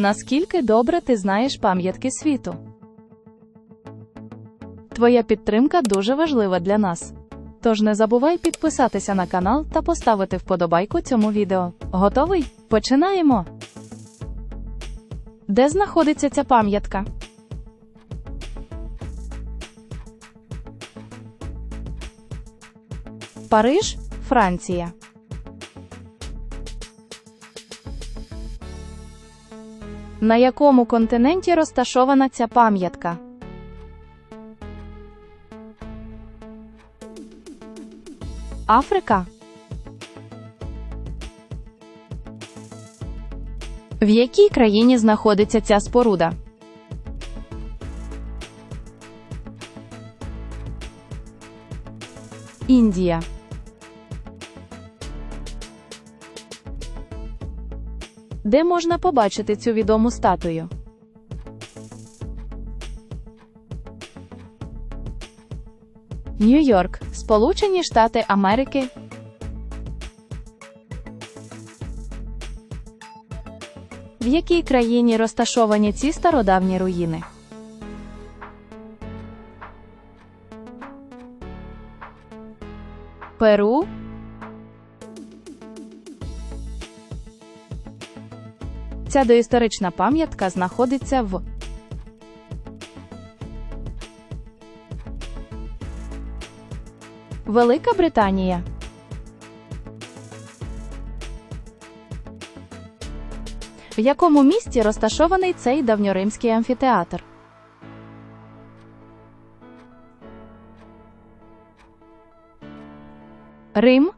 Наскільки добре ти знаєш пам'ятки світу? Твоя підтримка дуже важлива для нас. Тож не забувай підписатися на канал та поставити вподобайку цьому відео. Готовий? Починаємо! Де знаходиться ця пам'ятка? Париж, Франція. На якому континенті розташована ця пам'ятка? Африка. В якій країні знаходиться ця споруда? Індія. Де можна побачити цю відому статую? Нью-Йорк, Сполучені Штати Америки. В якій країні розташовані ці стародавні руїни? Перу. Ця доісторична пам'ятка знаходиться в Велика Британія. В якому місті розташований цей давньоримський амфітеатр? Рим.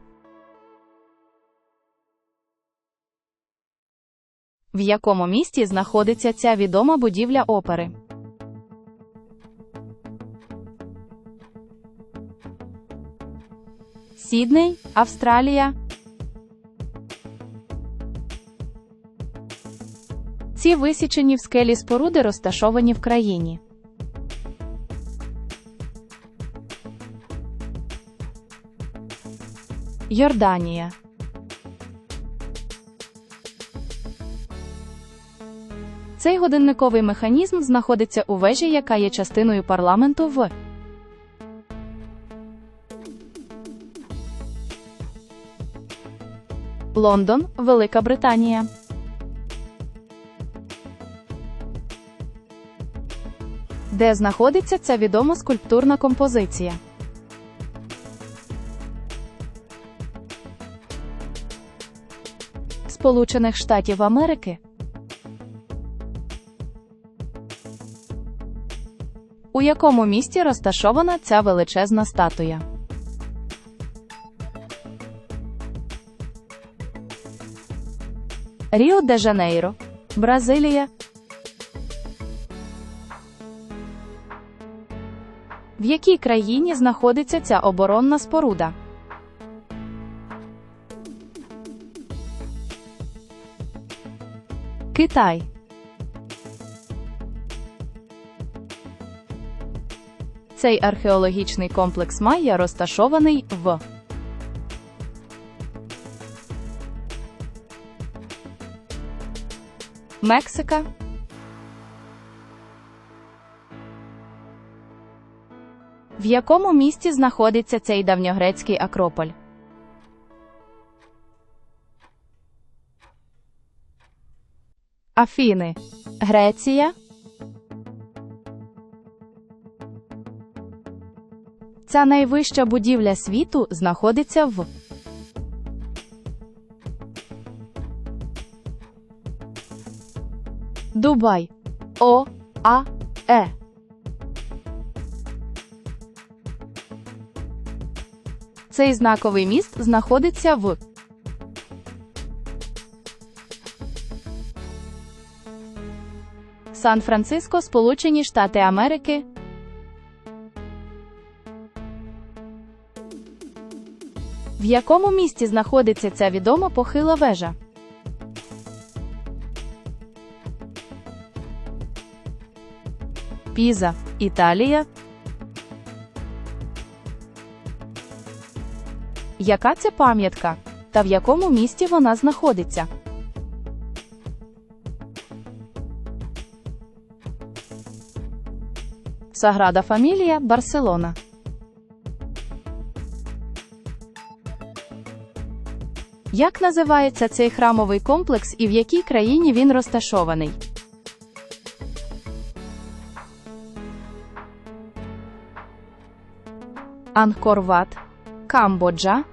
В якому місті знаходиться ця відома будівля опери? Сідней, Австралія. Ці висічені в скелі споруди розташовані в країні. Йорданія. Цей годинниковий механізм знаходиться у вежі, яка є частиною парламенту в Лондон, Велика Британія. Де знаходиться ця відома скульптурна композиція? Сполучених Штатів Америки. У якому місті розташована ця величезна статуя? Ріо де Жанейро, Бразилія. В якій країні знаходиться ця оборонна споруда? Китай. Цей археологічний комплекс Майя розташований в Мексика. В якому місті знаходиться цей давньогрецький Акрополь? Афіни. Греція. Ця найвища будівля світу знаходиться в Дубай. О. А. Е. Цей знаковий міст знаходиться в Сан-Франциско, Сполучені Штати Америки. В якому місті знаходиться ця відома похила вежа? Піза, Італія. Яка це пам'ятка? Та в якому місті вона знаходиться? Саграда Фамілія Барселона. Як називається цей храмовий комплекс і в якій країні він розташований? Анкор-Ват, Камбоджа,